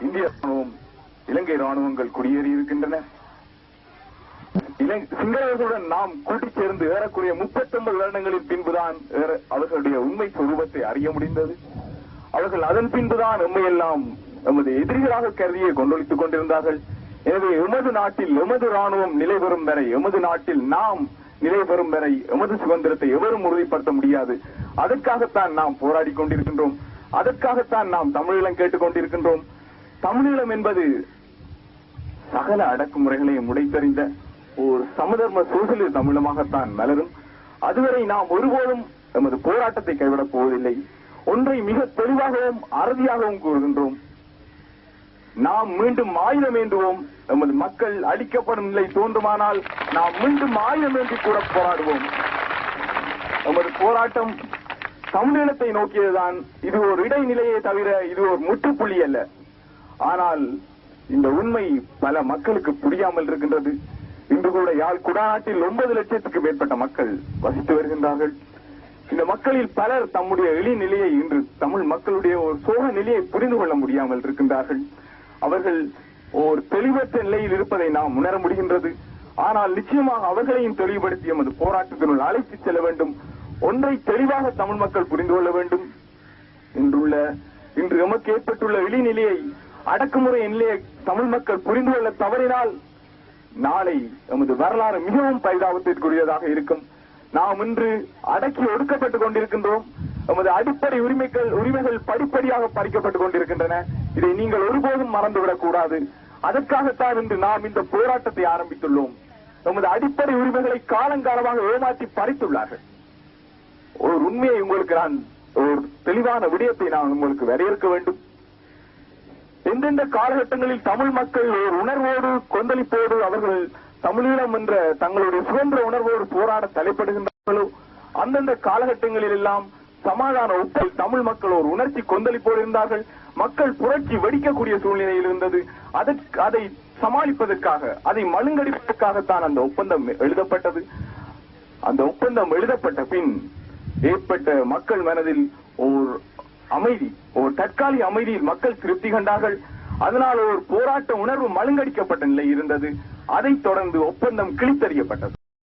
இந்திய ராணுவம் இலங்கை ராணுவங்கள் குடியேறி இருக்கின்றன. இலங்கை- சிங்களவர்களுடன் நாம் கூட்டிச் சேர்ந்து ஏறக்குறைய 39 வருடங்களின் பின்புதான் அவர்களுடைய உண்மை சுரூபத்தை அறிய முடிந்தது. அவர்கள் அதன் பின்புதான் எம்மையெல்லாம் எமது எதிரிகளாக கருதியே கொண்டொழித்துக் கொண்டிருந்தார்கள். எனவே எமது நாட்டில் எமது ராணுவம் நிலை பெறும் வரை எமது நாட்டில் நாம் நிலை பெறும் வரை எமது சுதந்திரத்தை எவரும் உறுதிப்படுத்த முடியாது. அதற்காகத்தான் நாம் போராடி கொண்டிருக்கின்றோம். அதற்காகத்தான் நாம் தமிழீழம் கேட்டுக் கொண்டிருக்கின்றோம். தமிழீழம் என்பது சகல அடக்குமுறைகளையும் உடைத்தறிந்த ஒரு சமதர்ம சோசியலிச தமிழமாகத்தான் மலரும். அதுவரை நாம் ஒருபோதும் நமது போராட்டத்தை கைவிடப் போவதில்லை. ஒன்றை மிக தெளிவாகவும் அறுதியாகவும் கூறுகின்றோம். நாம் மீண்டும் ஆயுதம் ஏந்துவோம். நமது மக்கள் அடிக்கப்படும் நிலை தோன்றுமானால் நாம் மீண்டும் ஆயுதம் ஏந்தி கூட போராடுவோம். நமது போராட்டம் தமிழீழத்தை நோக்கியதுதான். இது ஒரு இடைநிலையே தவிர இது ஒரு முற்றுப்புள்ளி அல்ல. ஆனால் இந்த உண்மை பல மக்களுக்கு புரியாமல் இருக்கின்றது. இன்று கூட யாழ் குடாநாட்டில் ஒன்பது லட்சத்துக்கு மேற்பட்ட மக்கள் வசித்து வருகின்றார்கள். இந்த மக்களில் பலர் தம்முடைய எளிநிலையை இன்று தமிழ் மக்களுடைய ஒரு சோக நிலையை புரிந்து கொள்ள முடியாமல் இருக்கின்றார்கள். அவர்கள் ஒரு தெளிவற்ற நிலையில் இருப்பதை நாம் உணர முடிகின்றது. ஆனால் நிச்சயமாக அவர்களையும் தெளிவுபடுத்தி எமது போராட்டத்தினுள் அழைத்து செல்ல வேண்டும். ஒன்றை தெளிவாக தமிழ் மக்கள் புரிந்து கொள்ள வேண்டும். இன்றுள்ள இன்று எமக்கு ஏற்பட்டுள்ள இழிநிலையை அடக்குமுறை நிலையை தமிழ் மக்கள் புரிந்து கொள்ள தவறினால் நாளை நமது வரலாறு மிகவும் பரிதாபத்திற்குரியதாக இருக்கும். நாம் இன்று அடக்கி ஒடுக்கப்பட்டுக் கொண்டிருக்கின்றோம். நமது அடிப்படை உரிமைகள் உரிமைகள் படிப்படியாக பறிக்கப்பட்டுக் கொண்டிருக்கின்றன. இதை நீங்கள் ஒருபோதும் மறந்துவிடக் கூடாது. அதற்காகத்தான் இன்று நாம் இந்த போராட்டத்தை ஆரம்பித்துள்ளோம். நமது அடிப்படை உரிமைகளை காலங்காலமாக ஏமாற்றி பறித்துள்ளார்கள். ஒரு உண்மையை உங்களுக்கு நான் ஒரு தெளிவான விடயத்தை நான் உங்களுக்கு வரையறுக்க வேண்டும். எந்தெந்த காலகட்டங்களில் தமிழ் மக்கள் ஒரு உணர்வோடு கொந்தளிப்போடு அவர்கள் தமிழீழம் என்ற தங்களுடைய சுதந்திர உணர்வோடு போராட தலைப்படுகின்றார்களோ அந்தந்த காலகட்டங்களில் எல்லாம் சமாதான ஒப்பல் தமிழ் மக்கள் ஒரு உணர்ச்சி கொந்தளிப்போடு இருந்தார்கள். மக்கள் புரட்சி வெடிக்கக்கூடிய சூழ்நிலையில் இருந்தது. அதற்கு அதை சமாளிப்பதற்காக அதை மழுங்கடிப்பதற்காகத்தான் அந்த ஒப்பந்தம் எழுதப்பட்டது. அந்த ஒப்பந்தம் எழுதப்பட்ட பின் ஏற்பட்ட மக்கள் மனதில் ஓர் அமைதி. ஒரு தற்காலிக அமைதியில் மக்கள் திருப்தி கண்டார்கள். அதனால் ஒரு போராட்ட உணர்வு மழுங்கடிக்கப்பட்ட நிலை இருந்தது. அதைத் தொடர்ந்து ஒப்பந்தம் கிழித்தறியப்பட்டது.